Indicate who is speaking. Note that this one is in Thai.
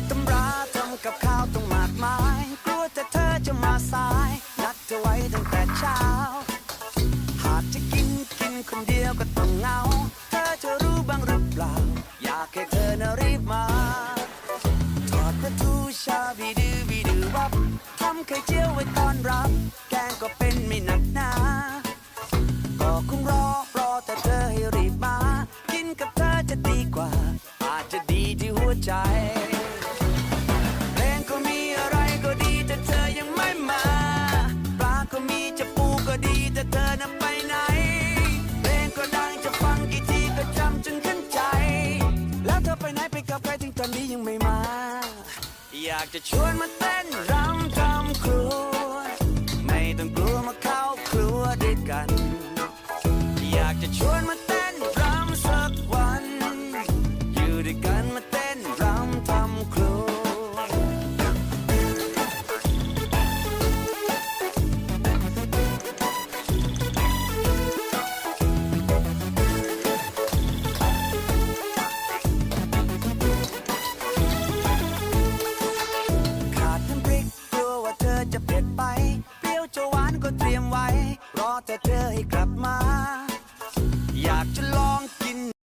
Speaker 1: ดตำราทำกับข้าวต้องมากมาย กลัวแต่เธอจะมาสาย นัดเธอไว้ตั้งแต่เช้า หากจะกินกินคนเดียวก็ต้องเหงา เธอจะรู้บ้างหรือเปล่า อยากให้เธอน่ะรีบมา ทอดปลาทูชาบีดือบีดือวับทำไข่เจียวไว้ตอนรับ แกงก็เป็นไม่หนักหนาก็คงรอรอแต่เธอให้รีบมา กินกับเธอจะดีกว่า อยากจะชวนมาเต้นร ก็เตรียมไว้ รอแต่เธอให้กลับมา